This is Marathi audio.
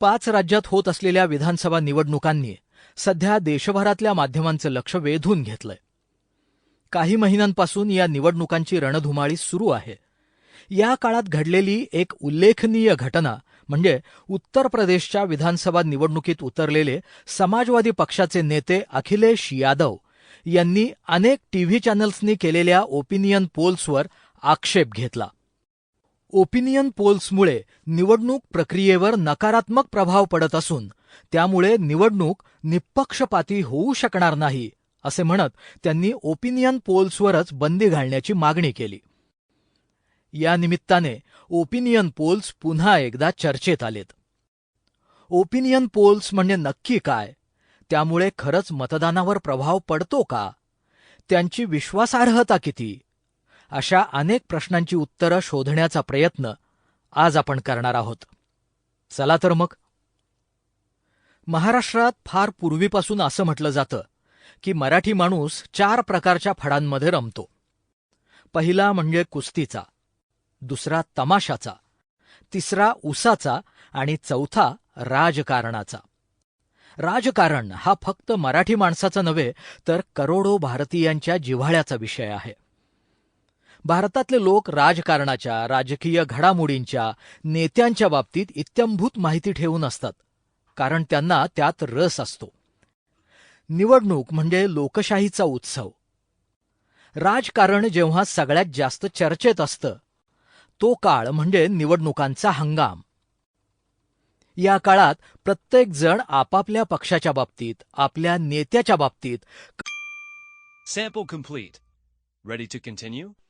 पाच राज्यात होत असलेल्या विधानसभा निवडणुकांनी सध्या देशभरातल्या माध्यमांचं लक्ष वेधून घेतलंय. काही महिन्यांपासून या निवडणुकांची रणधुमाळी सुरू आहे. या काळात घडलेली एक उल्लेखनीय घटना म्हणजे उत्तर प्रदेशच्या विधानसभा निवडणुकीत उतरलेले समाजवादी पक्षाचे नेते अखिलेश यादव यांनी अनेक टीव्ही चॅनल्सनी केलेल्या ओपिनियन पोल्सवर आक्षेप घेतला. ओपिनियन पोल्समुळे निवडणूक प्रक्रियेवर नकारात्मक प्रभाव पडत असून त्यामुळे निवडणूक निपक्षपाती होऊ शकणार नाही असे म्हणत त्यांनी ओपिनियन पोल्सवरच बंदी घालण्याची मागणी केली. या निमित्ताने ओपिनियन पोल्स पुन्हा एकदा चर्चेत आलेत. ओपिनियन पोल्स म्हणजे नक्की काय? त्यामुळे खरंच मतदानावर प्रभाव पडतो का? त्यांची विश्वासार्हता किती? अशा अनेक प्रश्नांची उत्तरं शोधण्याचा प्रयत्न आज आपण करणार आहोत. चला तर मग. महाराष्ट्रात फार पूर्वीपासून असं म्हटलं जातं की मराठी माणूस चार प्रकारच्या फडांमध्ये रमतो. पहिला म्हणजे कुस्तीचा दुसरा तमाशाचा तिसरा उसाचा आणि चौथा राजकारणाचा. राजकारण हा फक्त मराठी माणसाचा नव्हे तर करोडो भारतीयांच्या जिव्हाळ्याचा विषय आहे. भारतातले लोक राजकारणाच्या राजकीय घडामोडींच्या नेत्यांच्या बाबतीत इत्यंभूत माहिती ठेवून असतात कारण त्यांना त्यात रस असतो निवडणूक म्हणजे लोकशाहीचा उत्सव राजकारण जेव्हा सगळ्यात जास्त चर्चेत असतं तो काळ म्हणजे निवडणुकांचा हंगाम या काळात प्रत्येक जण आपापल्या पक्षाच्या बाबतीत आपल्या नेत्याच्या बाबतीत Sample complete. Ready to continue?